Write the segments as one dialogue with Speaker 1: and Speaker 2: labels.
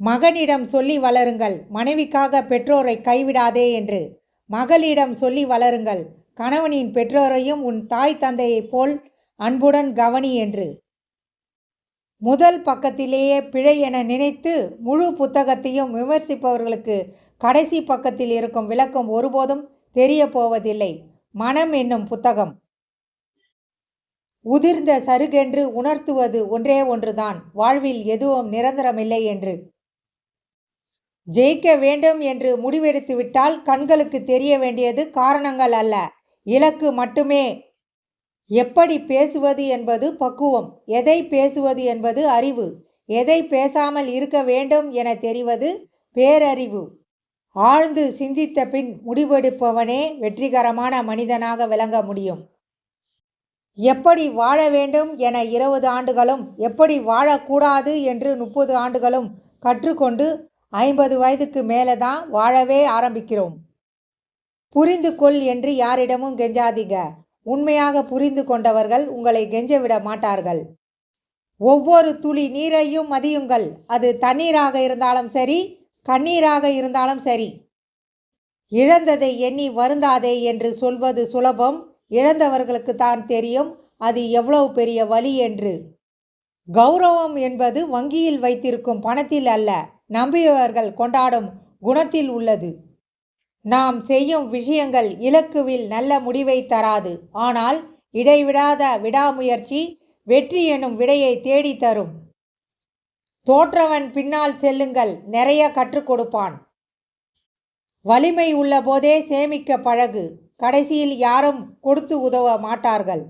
Speaker 1: மகனிடம் சொல்லி வளருங்கள். மனைவிக்காக பெற்றோரை கைவிடாதே என்று. மகளிடம் சொல்லி வளருங்கள். கணவனின் பெற்றோரையும் உன் தாய் தந்தையைப் போல் அன்புடன் கவனி என்று. முதல் பக்கத்திலேயே பிழை என நினைத்து முழு புத்தகத்தையும் விமர்சிப்பவர்களுக்கு கடைசி பக்கத்தில் இருக்கும் விளக்கம் ஒருபோதும் தெரிய போவதில்லை மனம் என்னும் புத்தகம். உதிர்ந்த சருகென்று உணர்த்துவது ஒன்றே ஒன்றுதான். வாழ்வில் எதுவும் நிரந்தரமில்லை என்று. ஜெயிக்க வேண்டும் என்று முடிவெடுத்துவிட்டால் கண்களுக்கு தெரிய வேண்டியது காரணங்கள் அல்ல. இலக்கு மட்டுமே. எப்படி பேசுவது என்பது பக்குவம். எதை பேசுவது என்பது அறிவு. எதை பேசாமல் இருக்க வேண்டும் என தெரிவது பேரறிவு. ஆழ்ந்து சிந்தித்த பின் முடிவெடுப்பவனே வெற்றிகரமான மனிதனாக விளங்க முடியும். எப்படி வாழ வேண்டும் என இருபது ஆண்டுகளும் எப்படி வாழக்கூடாது என்று முப்பது ஆண்டுகளும் கற்றுக்கொண்டு ஐம்பது வயதுக்கு மேலே தான் வாழவே ஆரம்பிக்கிறோம். புரிந்து கொள் என்று யாரிடமும் கெஞ்சாதீங்க. உண்மையாக புரிந்து கொண்டவர்கள் உங்களை கெஞ்ச விட மாட்டார்கள். ஒவ்வொரு துளி நீரையும் மதியுங்கள். அது தண்ணீராக இருந்தாலும் சரி கண்ணீராக இருந்தாலும் சரி. இழந்ததை எண்ணி வருந்தாதே என்று சொல்வது சுலபம். இழந்தவர்களுக்கு தான் தெரியும் அது எவ்வளவு பெரிய வலி என்று. கௌரவம் என்பது வங்கியில் வைத்திருக்கும் பணத்தில் அல்ல. நம்பியவர்கள் கொண்டாடும் குணத்தில் உள்ளது. நாம் செய்யும் விஷயங்கள் இலக்குவில் நல்ல முடிவை தராது. ஆனால் இடைவிடாத விடாமுயற்சி வெற்றி எனும் விடையை தேடி தரும். தோற்றவன் பின்னால் செல்லுங்கள் நிறைய கற்றுக் கொடுப்பான். வலிமை உள்ள போதே சேமிக்க பழகு. கடைசியில் யாரும் கொடுத்து உதவ மாட்டார்கள்.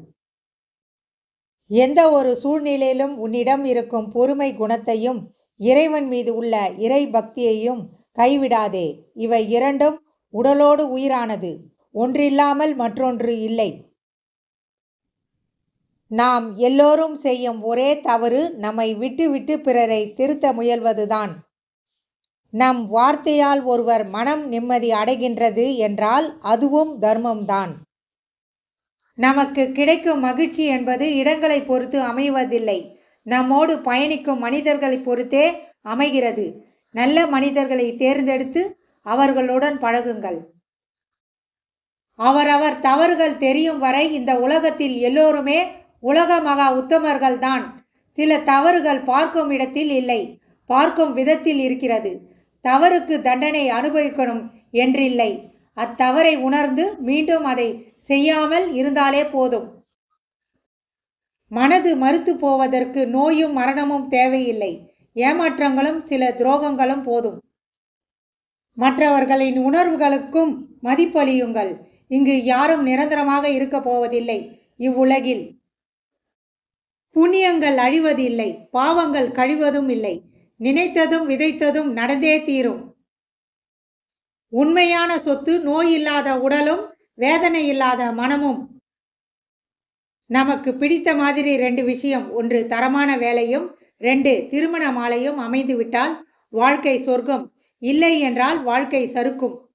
Speaker 1: எந்த ஒரு சூழ்நிலையிலும் உன்னிடம் இருக்கும் பொறுமை குணத்தையும் இறைவன் மீது உள்ள இறை பக்தியையும் கைவிடாதே. இவை இரண்டும் உடலோடு உயிரானது ஒன்றில்லாமல் மற்றொன்று இல்லை. நாம் எல்லோரும் செய்யும் ஒரே தவறு நம்மை விட்டுவிட்டு பிறரை திருத்த முயல்வதுதான். நம் வார்த்தையால் ஒருவர் மனம் நிம்மதி அடைகின்றது என்றால் அதுவும் தர்மம்தான். நமக்கு கிடைக்கும் மகிழ்ச்சி என்பது இடங்களை பொறுத்து அமைவதில்லை. நம்மோடு பயணிக்கும் மனிதர்களை பொறுத்தே அமைகிறது. நல்ல மனிதர்களை தேர்ந்தெடுத்து அவர்களுடன் பழகுங்கள். அவரவர் தவறுகள் தெரியும் வரை இந்த உலகத்தில் எல்லோருமே உலக மகா உத்தமர்கள்தான் சில தவறுகள் பார்க்கும் இடத்தில் இல்லை பார்க்கும் விதத்தில் இருக்கிறது. தவறுக்கு தண்டனை அனுபவிக்கணும் என்றில்லை. அத்தவறை உணர்ந்து மீண்டும் அதை செய்யாமல் இருந்தாலே போதும். மனது மறுத்து போவதற்கு நோயும் மரணமும் தேவையில்லை. ஏமாற்றங்களும் சில துரோகங்களும் போதும். மற்றவர்களின் உணர்வுகளுக்கும் மதிப்பளியுங்கள். இங்கு யாரும் நிரந்தரமாக இருக்கப் போவதில்லை. இவ்வுலகில் புண்ணியங்கள் அழிவதில்லை. பாவங்கள் கழிவதும் இல்லை. நினைத்ததும் விதைத்ததும் நடந்தே தீரும். உண்மையான சொத்து நோய் இல்லாத உடலும் வேதனை இல்லாத மனமும் நமக்கு பிடித்த மாதிரி ரெண்டு விஷயம். ஒன்று தரமான வேலையும் ரெண்டு திருமண மாலையும் அமைந்துவிட்டால் வாழ்க்கை சொர்க்கம். இல்லை என்றால் வாழ்க்கை சறுக்கும்.